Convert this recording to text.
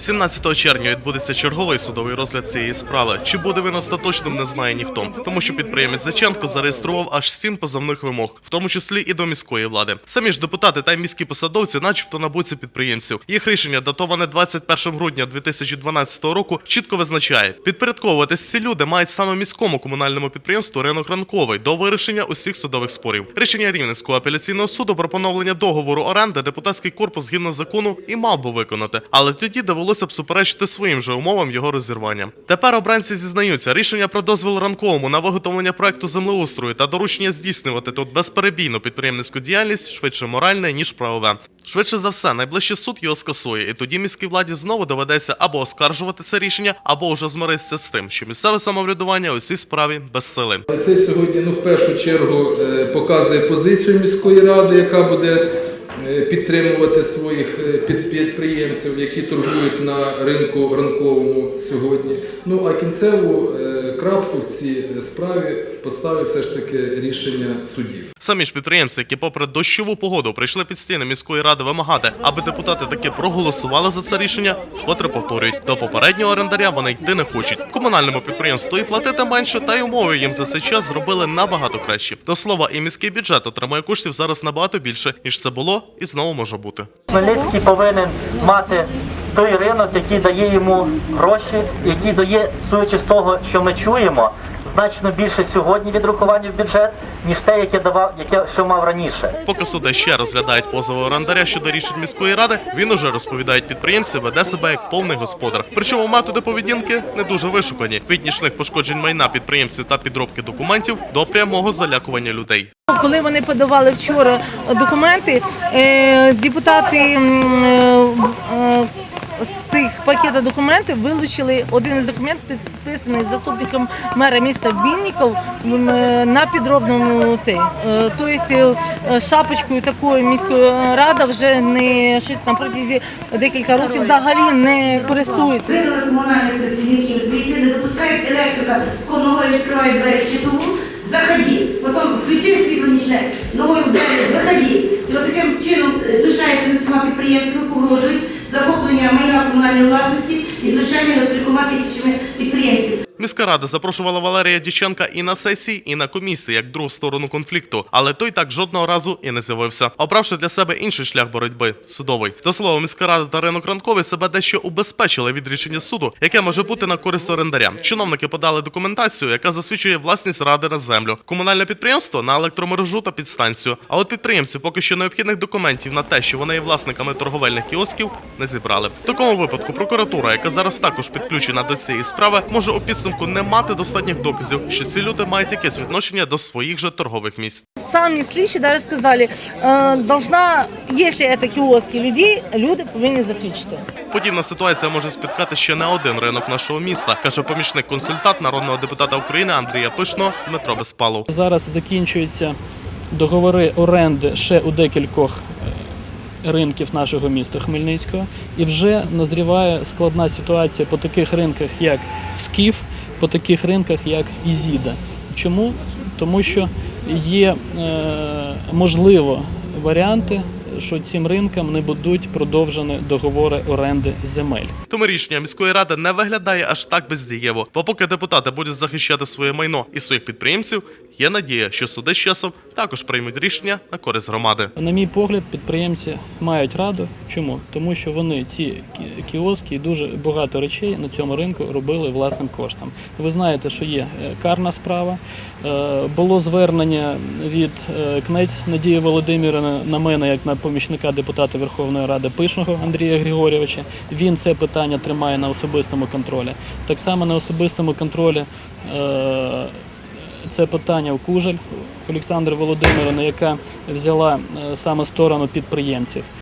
17 червня відбудеться черговий судовий розгляд цієї справи. Чи буде він остаточним, не знає ніхто, тому що підприємець Заченко зареєстрував аж сім позовних вимог, в тому числі і до міської влади. Самі ж депутати та міські посадовці, начебто, набуться підприємців. Їх рішення, датоване 21 грудня 2012 року, чітко визначає: підпорядковуватись ці люди мають саме міському комунальному підприємству ринок ранковий до вирішення усіх судових спорів. Рішення Рівненського апеляційного суду про поновлення договору оренди депутатський корпус згідно закону і мав би виконати, але тоді довелося б суперечити своїм же умовам його розірвання. Тепер обранці зізнаються, рішення про дозвіл ранковому на виготовлення проекту землеустрою та доручення здійснювати тут безперебійну підприємницьку діяльність швидше моральне ніж правове. Швидше за все, найближчий суд його скасує, і тоді міській владі знову доведеться або оскаржувати це рішення, або вже змиритися з тим, що місцеве самоврядування у цій справі безсиле. Це сьогодні ну, в першу чергу е, показує позицію міської ради, яка буде підтримувати своїх е, підприємців, які торгують на ринку ранковому сьогодні. Ну а кінцеву е, крапку в цій е, справі поставить все ж таки рішення судів. Самі ж підприємці, які попри дощову погоду прийшли під стіни міської ради вимагати, аби депутати таки проголосували за це рішення, вкотре повторюють, до попереднього орендаря вони йти не хочуть. Комунальному підприємству і платити менше, та й умови їм за цей час зробили набагато кращі. До слова, і міський бюджет отримує коштів зараз набагато більше, ніж це було, і знову може бути. Хмельницький повинен мати той ринок, який дає йому гроші, який дає, суючи з того, що ми чуємо, значно більше сьогодні відрахування в бюджет, ніж те, яке давав, яке що мав раніше. Поки суди ще розглядають позови орендаря щодо рішень міської ради, він уже розповідають підприємці, веде себе як повний господар. Причому методи поведінки не дуже вишукані від нічних пошкоджень майна підприємців та підробки документів до прямого залякування людей. Коли вони подавали вчора документи, е, депутати е, цих пакету документів вилучили один із документів, підписаний заступником мера міста Вінніков е, на підробному цей. Тобто шапочкою такою міської рада вже не щось там протязі декілька років взагалі не користується. Комунальних працівників звідти, не допускають електрика, коли ногою відкривають двері щитову, заходи. Потім включив світло нічне, ногою в двері, виходи. І таким чином знущаються над всіма підприємцями, погрожують захоплення майна комунальної власності і знущання над кількома тисячами підприємців. Міська рада запрошувала Валерія Діченка і на сесії, і на комісії, як другу сторону конфлікту, але той так жодного разу і не з'явився, обравши для себе інший шлях боротьби судовий. До слова, міська рада та ринок ранковий себе дещо убезпечили від рішення суду, яке може бути на користь орендаря. Чиновники подали документацію, яка засвідчує власність ради на землю, комунальне підприємство на електромережу та підстанцію. А от підприємці поки що необхідних документів на те, що вони є власниками торговельних кіосків, не зібрали. В такому випадку прокуратура, яка зараз також підключена до цієї справи, може у підсумку не мати достатніх доказів, що ці люди мають якесь відношення до своїх же торгових місць. Самі слідчі даже сказали, е, должна, якщо це кіоски людей, люди повинні засвідчити. Подібна ситуація може спіткати ще не один ринок нашого міста, каже помічник консультант народного депутата України Андрія Пишного Дмитро Безпалов. Зараз закінчуються договори оренди ще у декількох е, ринків нашого міста Хмельницького, і вже назріває складна ситуація по таких ринках, як Скіф, по таких ринках, як Ізіда. Чому? Тому що є е, можливо варіанти, що цим ринкам не будуть продовжені договори оренди земель. Тому рішення міської ради не виглядає аж так бездієво. Бо поки депутати будуть захищати своє майно і своїх підприємців, є надія, що суди з часом також приймуть рішення на користь громади. На мій погляд, підприємці мають раду. Чому? Тому що вони ці кі- кіоски і дуже багато речей на цьому ринку робили власним коштом. Ви знаєте, що є е, карна справа. Е, Було звернення від е, кнець Надії Володимирівни на мене, як на помічника депутата Верховної Ради Пишного Андрія Григорьовича. Він це питання тримає на особистому контролі. Так само на особистому контролі. Це питання в Кужель Олександра Володимировна, яка взяла е, саме сторону підприємців.